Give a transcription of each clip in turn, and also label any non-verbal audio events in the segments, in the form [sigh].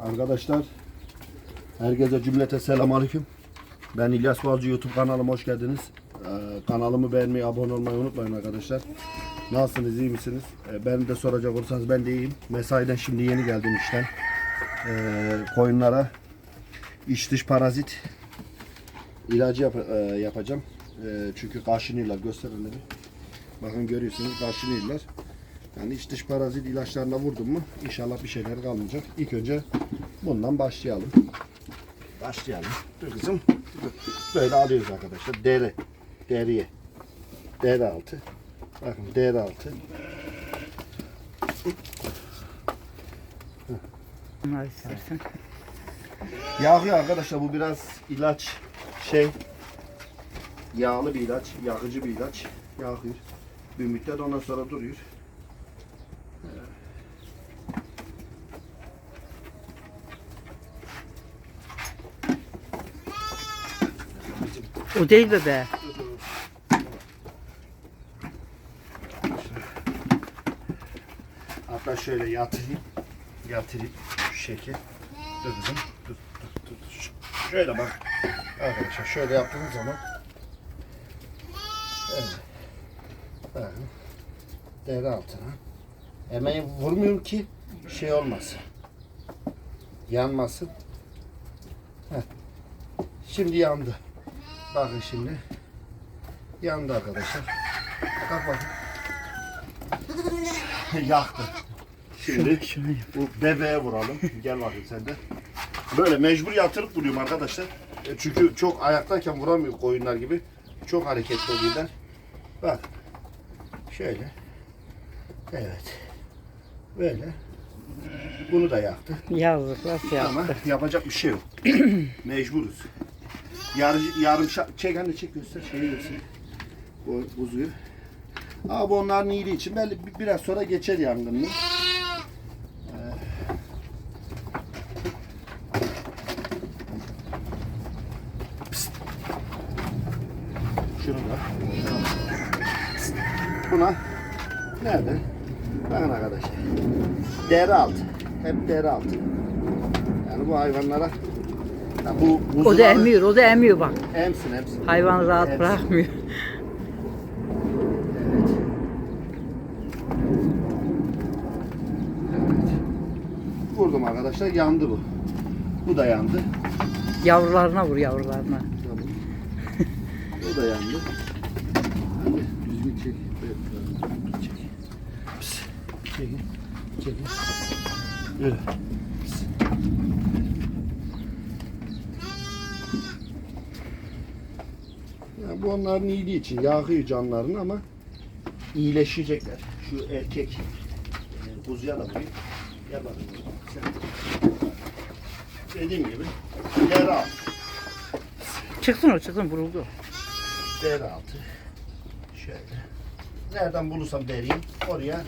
Arkadaşlar herkese cümlete selam aleyküm. Ben İlyas Balcı YouTube kanalıma hoş geldiniz. Ee, kanalımı beğenmeyi, abone olmayı unutmayın arkadaşlar. Nasılsınız, iyi misiniz? Ee, ben de soracak olursanız ben de iyiyim. Mesaiden şimdi yeni geldim işten. Ee, koyunlara iç dış parazit ilacı yap- e, yapacağım. Ee, çünkü kaşınıyorlar. Gösterin bir. Bakın görüyorsunuz kaşınıyorlar. Yani iç dış parazit ilaçlarına vurdum mu inşallah bir şeyler kalmayacak. İlk önce bundan başlayalım. Başlayalım. Dur kızım. Böyle alıyoruz arkadaşlar. Deri. Deriye. Deri altı. Bakın deri altı. Bunlar istersen. Yakıyor arkadaşlar bu biraz ilaç şey yağlı bir ilaç, yakıcı bir ilaç. Yakıyor. Bir müddet ondan sonra duruyor. O değil bebe. Hatta şöyle yatırayım. Yatırayım. Şu şekil. Dur kızım. Dur, dur, dur, Şöyle bak. Arkadaşlar şöyle yaptığınız zaman Evet. Bakın. Altına. Hemen vurmuyorum ki şey olmasın. Yanmasın. Heh. Şimdi yandı. Bakın şimdi. Yandı arkadaşlar. Bak bakın. [laughs] Yaktı. Şimdi yap. bu bebeğe vuralım. Gel bakayım sen de. Böyle mecbur yatırıp vuruyorum arkadaşlar. E, çünkü çok ayaktayken vuramıyor koyunlar gibi. Çok hareketli oluyorlar. Bak. Şöyle. Evet. Böyle. Bunu da yaktı. Yazdıklar şey Ama yapacak bir şey yok. [clears throat] Mecburuz. Yarım, yarım şa- çek anne çek göster şeyi göster. Bu buzuyu. Abi onların iyiliği için belli bir- biraz sonra geçer yangını. Şunu da. Buna nerede? Bakın arkadaşlar. Deri altı. Hep deri altı. Yani bu hayvanlara ya bu O da buzuları- emiyor, o da emiyor bak. Emsin emsin. Hayvan rahat Emsin. bırakmıyor. Evet. Evet. Vurdum arkadaşlar yandı bu. Bu da yandı. Yavrularına vur yavrularına. Tamam. o da yandı. Hadi düzgün çek. Evet, Çek. Pis. Çekin. Çekin. Böyle. Pis. Ya bu onların iyiliği için yakıyor canlarını ama iyileşecekler. Şu erkek e, kuzuya da. Gel bakayım. Sen. Dediğim gibi yer al. Çıksın o çıksın vuruldu. Deri altı. Şöyle. Nereden bulursam dereyim oraya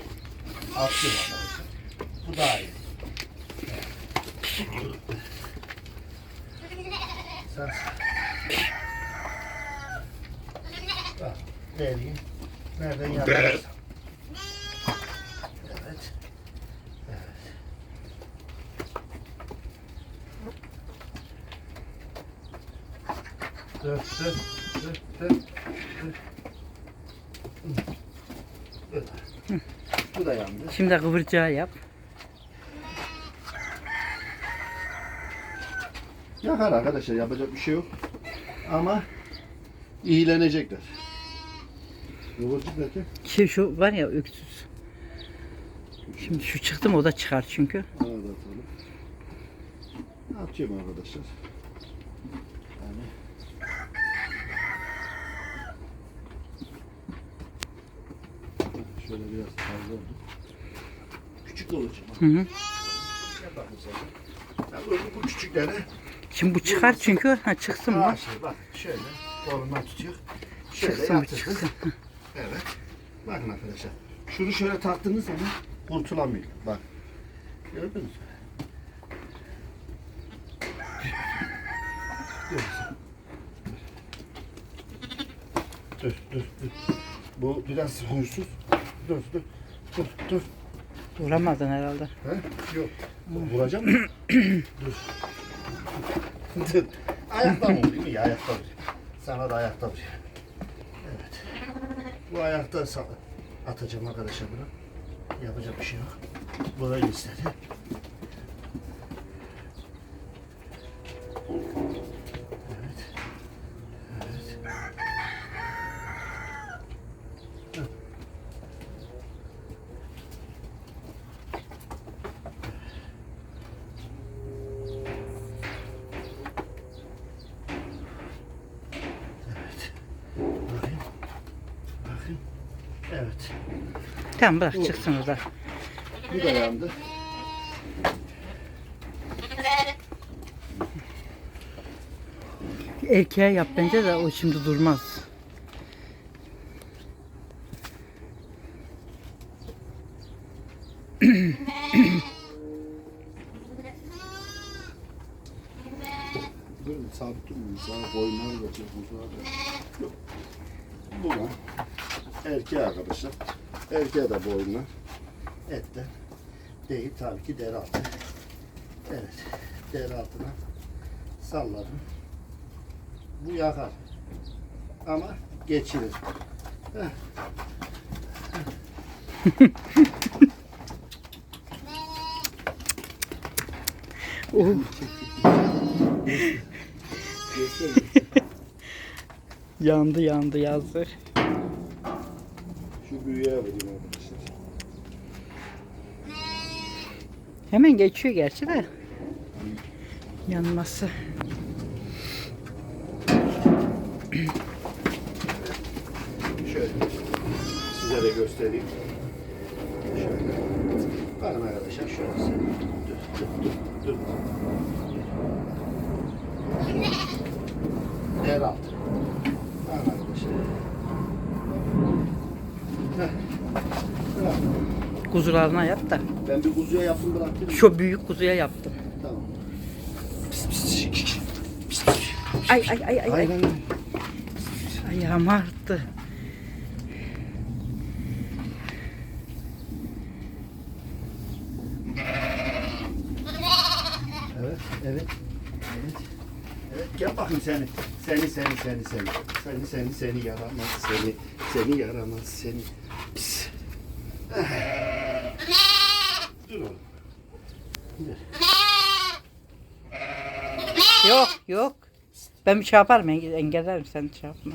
atıyorum arkadaşlar. Bu daha iyi. Sen Dereyim. Nereden. Evet. Evet. Dur. Bu da yandı. Şimdi kıvırcağı yap. Yakar arkadaşlar yapacak bir şey yok. Ama iyilenecekler. Derken Şey şu var ya öksüz. Şimdi şu çıktı mı o da çıkar çünkü. da atalım. Atıyorum arkadaşlar. Yani şöyle biraz fazla oldu. Küçük olacak. Hı hı. Ya bu, bu küçükleri Şimdi bu çıkar çünkü. Ha çıksın mı? şey, bak şöyle kolundan tutuyor. Şöyle Çıksın bu çıksın. Evet. Bakın arkadaşlar. Şunu şöyle taktığınız zaman kurtulamıyor. Bak. Gördünüz mü? Dur. Dur, dur. Bu biraz huysuz. Dur, dur, dur, dur. Vuramadın herhalde. He? Yok. Vuracağım? Dur. Dur. Ayakta mı vurayım? İyi ayakta vurayım. Sana da ayakta vurayım. Bu ayakta atacağım arkadaşlar bunu. Yapacak bir şey yok. Burayı istedi. Evet. Evet. Bakayım. Bakayım. Evet. Tamam bırak çıksın o da. Bu da yandı. Erkeğe yap bence de o şimdi durmaz. Dur sabit durmuyor. Sana boynuna geçecek. Yok. Bu da erkeği arkadaşlar. Erkeğe de boynuna. Etten. Değil tabii ki deri altı. Evet. Deri altına salladım. Bu yakar. Ama geçirir. Oh, yandı yandı yazdı. Büyüğe vurayım arkadaşlar. Hemen geçiyor gerçi de. Yanması. Şöyle size de göstereyim. Şöyle. Bakın arkadaşlar şurası. Dur, dur, dur, dur. Yer altı. Bakın arkadaşlar. Heh. Bırak. Kuzularına yap da. Ben bir kuzuya yaptım bıraktım. Şu büyük kuzuya yaptım. Tamam. Pis, pis. Pis, pis. Ay ay ay ay. ay. Aynen. Ayağım arttı. Evet, evet. Evet. Evet, gel bakayım seni. Seni, seni, seni, seni. Seni, seni, seni yaramaz, seni. Seni yaramaz, seni. Pis. Dur oğlum. Dur. Yok yok. Ben bir şey yaparım enge- engellerim sen şey yapma.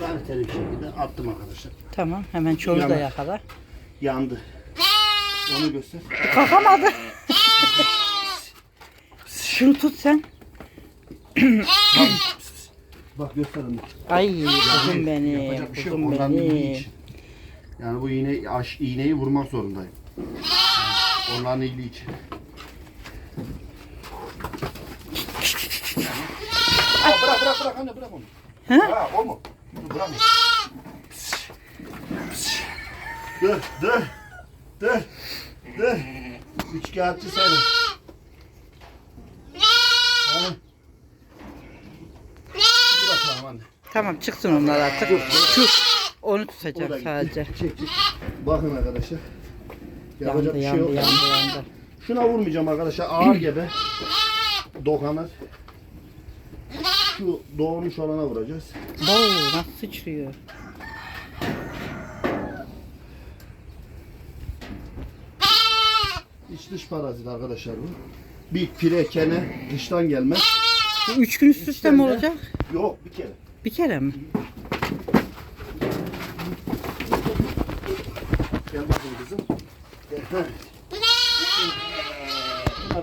Kaliteli bir şekilde attım arkadaşlar. Tamam hemen çoğunu da Yanar. yakala. Yandı. Onu göster. Kalkamadı. [laughs] Şunu tut sen. Bak göster onu. Ay kuzum benim. Yapacak bir şey yok. Kuzum Ondan bildiği benim. için. Yani bu iğne, aş, iğneyi vurmak zorundayım. Onların iyiliği için. Aa, bırak bırak bırak anne bırak onu. He? Ha, o mu? Dur, Bırak onu. Dur dur. Dur. Dur. Üç kağıtçı seni. Ha. Bırak tamam çıksın onlar artık. Şu onu O da tutacağım gitti. sadece. Çek çek. Bakın arkadaşlar. Yapacak Yandı bir şey yandı yok. yandı yandı. Şuna vurmayacağım arkadaşlar. Ağır gebe. Dokanır. Şu doğmuş olana vuracağız. Oo nasıl sıçrıyor. İç dış parazit arkadaşlar bu. Bir pire kene dıştan gelmez. Bu üç gün üst üste mi olacak? Yok bir kere. Bir kere mi? Gel bakayım kızım. Gel.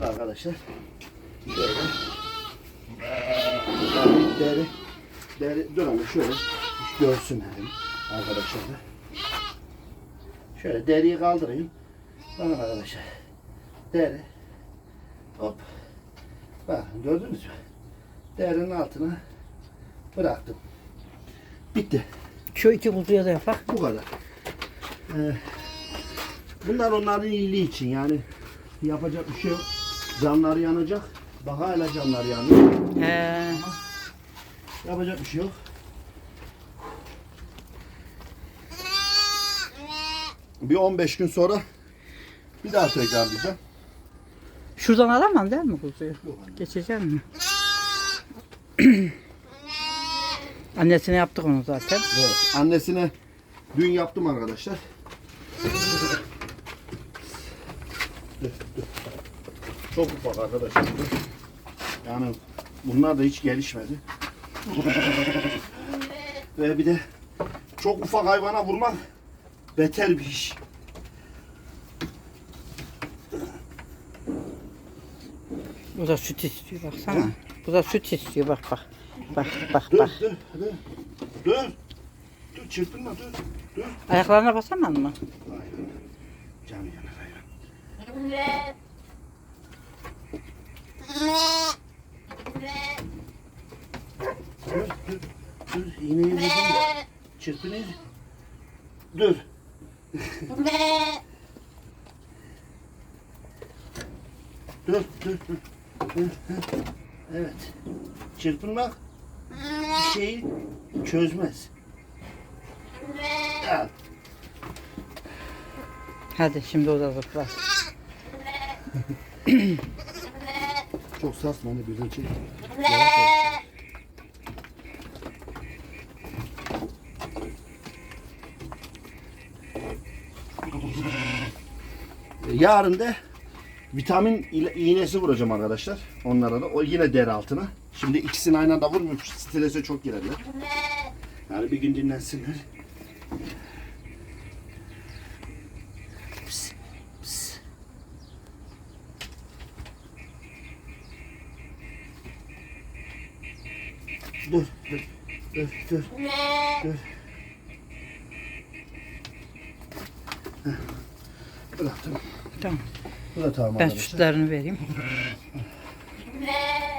Da arkadaşlar. Şöyle. Deri. Deri. Dur ama şöyle. Görsün hem arkadaşlar da. Şöyle deriyi kaldırayım. Bakın arkadaşlar. Deri. Hop. Bakın gördünüz mü? Derinin altına bıraktım. Bitti. Şu iki kuzuya da yapak. Bu kadar. Ee, bunlar onların iyiliği için yani yapacak bir şey yok. Canları yanacak. Daha hala canlar yani. He. Yapacak bir şey yok. Bir 15 gün sonra bir daha tekrarlayacağım. Şuradan alamam değil mi kuzuyu? Geçeceğim mi? [clears throat] Annesine yaptık onu zaten. Evet. Annesine dün yaptım arkadaşlar. Çok ufak arkadaşlar. Yani bunlar da hiç gelişmedi. Ve bir de çok ufak hayvana vurmak beter bir iş. Bu da süt istiyor baksana. Bu da süt istiyor bak bak. Bak bak bak. dur, dur. Dur. Dur, çırpınma, dur. Dur. Ayaklarına basamaz mı? Canı yanar hayvan. Dur, dur, dur. İğneyi vurdum da. Çırpınıyor. Dur. dur, dur, dur. Evet. Çırpınmak şeyi çözmez. Al. Hadi şimdi o da zıplar. Çok sarsma hani birden çek. Yarın da vitamin iğnesi vuracağım arkadaşlar. Onlara da. O yine deri altına. Şimdi ikisini aynı anda vurmuyorum. Strese çok girerler. Yani bir gün dinlensinler. Pıs, pıs. Dur, dur, dur, dur, dur. Heh. Bıraktım. Tamam. Bu da tamam Ben arkadaşlar. sütlerini vereyim. [laughs]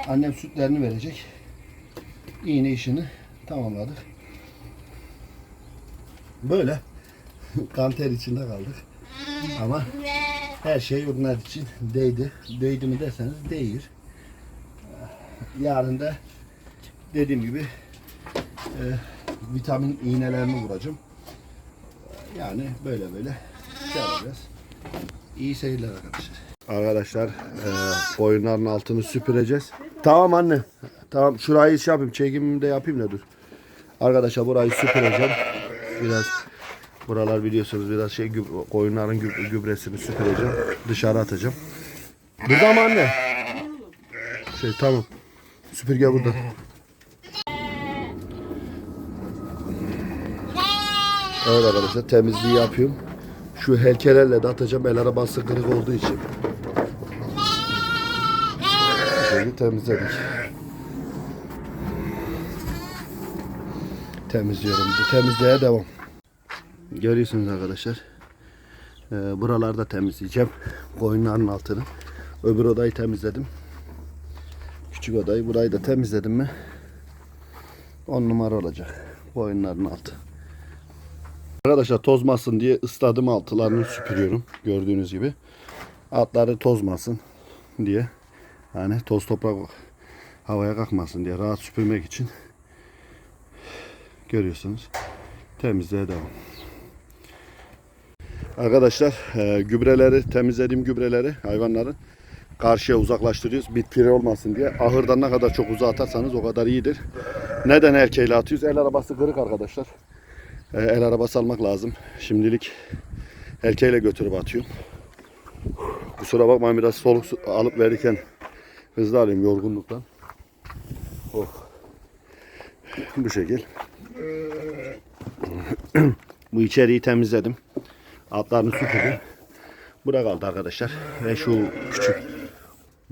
Annem sütlerini verecek. İğne işini tamamladık. Böyle [laughs] kanter içinde kaldık. Ama her şey onlar için değdi. Değdi mi deseniz değir. Yarın da dediğim gibi e, vitamin iğnelerini vuracağım. Yani böyle böyle şey yapacağız. İyi seyirler arkadaşlar. Arkadaşlar e, boyunların altını süpüreceğiz. Tamam anne. Tamam şurayı şey yapayım. Çekimimi de yapayım da dur. Arkadaşlar burayı süpüreceğim. Biraz buralar biliyorsunuz biraz şey koyunların güb- gübresini süpüreceğim. Dışarı atacağım. Burada mı anne? Şey tamam. Süpürge burada. Evet arkadaşlar temizliği yapıyorum. Şu helkelerle de atacağım. El arabası kırık olduğu için. Şöyle temizledik. Temizliyorum. Temizliğe devam. Görüyorsunuz arkadaşlar. Ee, buralarda temizleyeceğim. Koyunların altını. Öbür odayı temizledim. Küçük odayı. Burayı da temizledim mi 10 numara olacak. Koyunların altı. Arkadaşlar tozmasın diye ısladım altılarını süpürüyorum. Gördüğünüz gibi. Altları tozmasın diye. Yani toz toprak havaya kalkmasın diye rahat süpürmek için. Görüyorsunuz. Temizliğe devam. Arkadaşlar e, gübreleri temizlediğim gübreleri hayvanların karşıya uzaklaştırıyoruz. Bitki olmasın diye. Ahırdan ne kadar çok uzağa atarsanız o kadar iyidir. Neden erkeğiyle atıyoruz? El arabası kırık arkadaşlar. E, el arabası almak lazım. Şimdilik erkeğiyle götürüp atıyorum. Kusura bakmayın biraz soluk alıp verirken hızlı alayım yorgunluktan. Oh. Bu şekil. Bu içeriği temizledim. Altlarını süpürdüm. Bura kaldı arkadaşlar. Ve şu küçük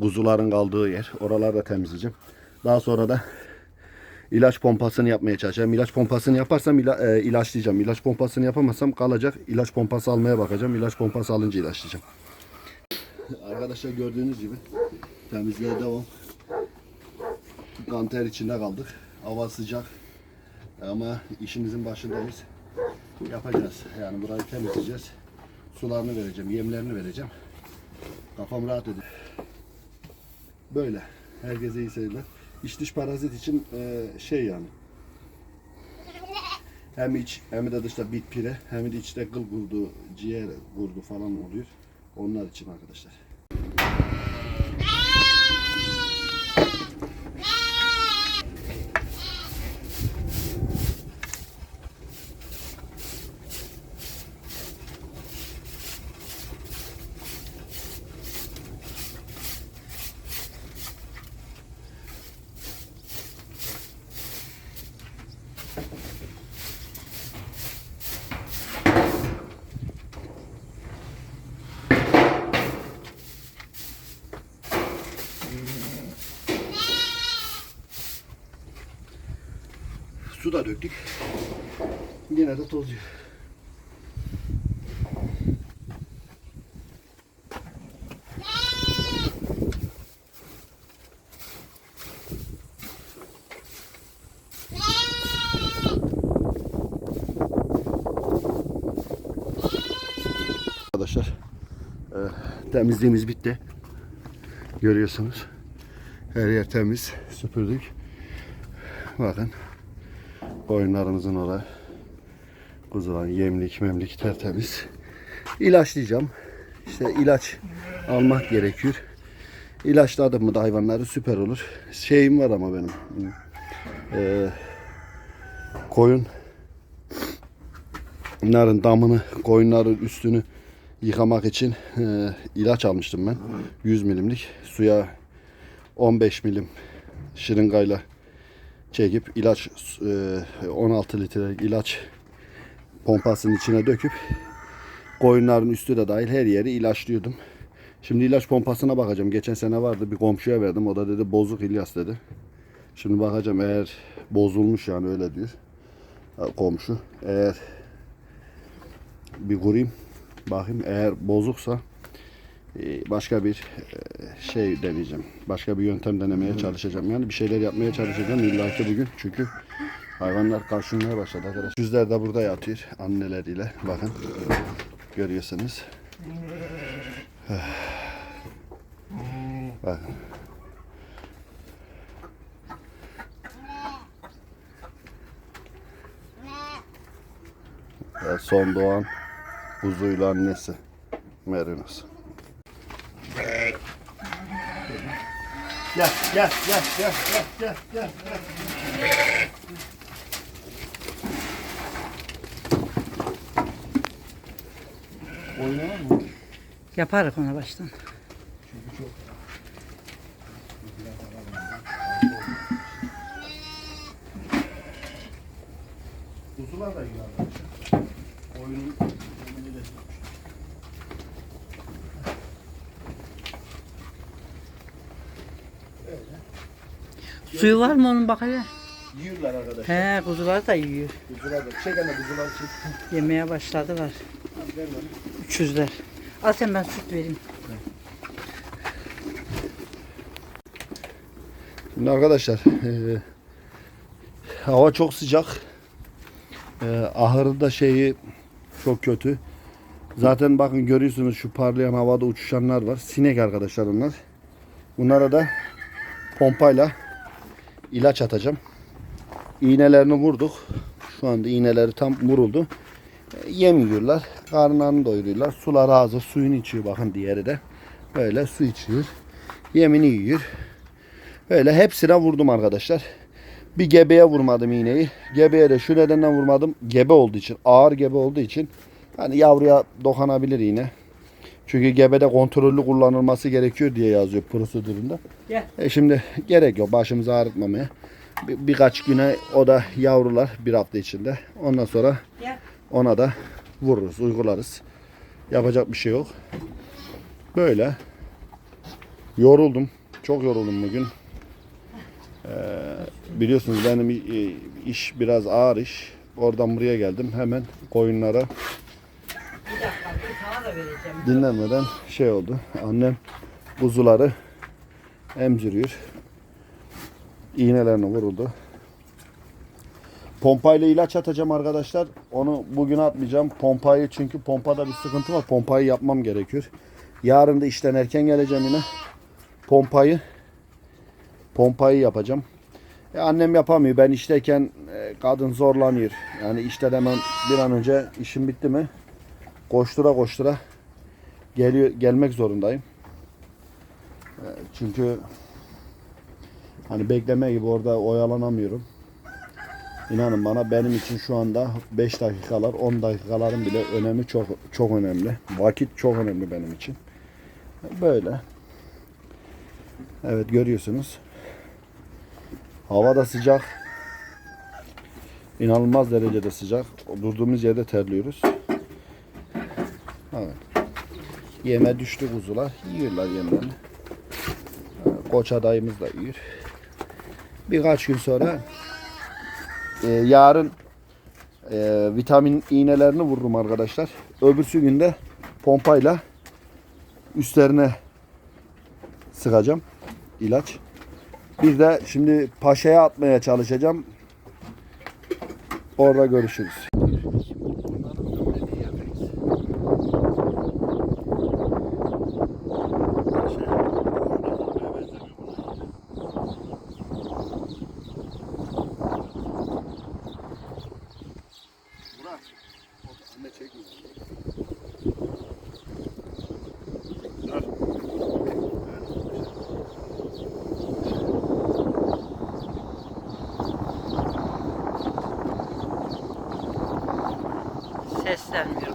kuzuların kaldığı yer. Oraları da temizleyeceğim. Daha sonra da ilaç pompasını yapmaya çalışacağım. İlaç pompasını yaparsam ila, e, ilaçlayacağım. İlaç pompasını yapamazsam kalacak. İlaç pompası almaya bakacağım. İlaç pompası alınca ilaçlayacağım. Arkadaşlar gördüğünüz gibi temizliğe devam. Kanter içinde kaldık. Hava sıcak. Ama işimizin başındayız. Yapacağız. Yani burayı temizleyeceğiz. Sularını vereceğim, yemlerini vereceğim. Kafam rahat edin. Böyle. Herkese iyi seyirler. İç dış parazit için e, şey yani. Hem iç hem de dışta bit pire hem de içte kıl kurdu, ciğer kurdu falan oluyor. Onlar için arkadaşlar. Döktük. Yine de tozuyor. Arkadaşlar e, temizliğimiz bitti. Görüyorsunuz. Her yer temiz. Süpürdük. Bakın. Koyunlarımızın oraya kuzulan yemlik memlik tertemiz. İlaçlayacağım. İşte ilaç almak gerekiyor. İlaçladım mı da hayvanları süper olur. Şeyim var ama benim. Ee, koyun Bunların damını, koyunların üstünü yıkamak için e, ilaç almıştım ben. 100 milimlik suya 15 milim şırıngayla çekip ilaç e, 16 litrelik ilaç pompasının içine döküp koyunların üstü de dahil her yeri ilaçlıyordum. Şimdi ilaç pompasına bakacağım. Geçen sene vardı bir komşuya verdim. O da dedi bozuk İlyas dedi. Şimdi bakacağım eğer bozulmuş yani öyle diyor. Komşu. Eğer bir kurayım. Bakayım eğer bozuksa e, başka bir e, şey deneyeceğim. Başka bir yöntem denemeye çalışacağım. Yani bir şeyler yapmaya çalışacağım illaki bugün. Çünkü hayvanlar karşılamaya başladı arkadaşlar. Yüzler de burada yatıyor anneleriyle. Bakın. Görüyorsunuz. [sighs] Bakın. Ve son doğan kuzuyla annesi Merinos. Gel gel gel gel gel gel gel. Oynamam mı? Yaparız ona baştan. Kuzular da arkadaşlar. Oyunun Suyu var mı onun bak hele? Yiyorlar arkadaşlar. He kuzular da yiyor. Kuzular da. Çek anne kuzular çek. Yemeye başladılar. Ver bana. Üçüzler. Al sen ben süt vereyim. Şimdi arkadaşlar eee, hava çok sıcak. Eee ahırda şeyi çok kötü. Zaten bakın görüyorsunuz şu parlayan havada uçuşanlar var. Sinek arkadaşlar onlar. Bunlara da pompayla ilaç atacağım. İğnelerini vurduk. Şu anda iğneleri tam vuruldu. E, Yem yiyorlar. Karnlarını doyuruyorlar. Suları hazır. Suyunu içiyor bakın diğeri de. Böyle su içiyor. Yemini yiyor. Öyle hepsine vurdum arkadaşlar. Bir gebeye vurmadım iğneyi. Gebeye de şu nedenden vurmadım. Gebe olduğu için, ağır gebe olduğu için hani yavruya dokanabilir iğne. Çünkü gebede kontrollü kullanılması gerekiyor diye yazıyor prosedüründe. Gel. E şimdi gerek yok başımızı ağrıtmamaya. Bir, birkaç güne o da yavrular bir hafta içinde. Ondan sonra Gel. ona da vururuz, uygularız. Yapacak bir şey yok. Böyle. Yoruldum. Çok yoruldum bugün. Ee, biliyorsunuz benim i- iş biraz ağır iş. Oradan buraya geldim. Hemen koyunlara Bir dakika bir sana da dinlenmeden şey oldu. Annem kuzuları emziriyor. İğnelerine vuruldu. Pompayla ilaç atacağım arkadaşlar. Onu bugün atmayacağım. Pompayı çünkü pompada bir sıkıntı var. Pompayı yapmam gerekiyor. Yarın da işten erken geleceğim yine. Pompayı pompayı yapacağım. E, annem yapamıyor. Ben işteyken e, kadın zorlanıyor. Yani işte hemen bir an önce işim bitti mi koştura koştura geliyor gelmek zorundayım. E, çünkü hani bekleme gibi orada oyalanamıyorum. İnanın bana benim için şu anda 5 dakikalar 10 dakikaların bile önemi çok çok önemli. Vakit çok önemli benim için. Böyle. Evet görüyorsunuz. Hava da sıcak. İnanılmaz derecede sıcak. Durduğumuz yerde terliyoruz. Evet. Yeme düştü kuzular. Yiyorlar yemlerini. Koç adayımız da yiyor. Birkaç gün sonra e, yarın e, vitamin iğnelerini vururum arkadaşlar. Öbürsü günde pompayla üstlerine sıkacağım ilaç. Bir de şimdi paşaya atmaya çalışacağım. Orada görüşürüz. Nereden?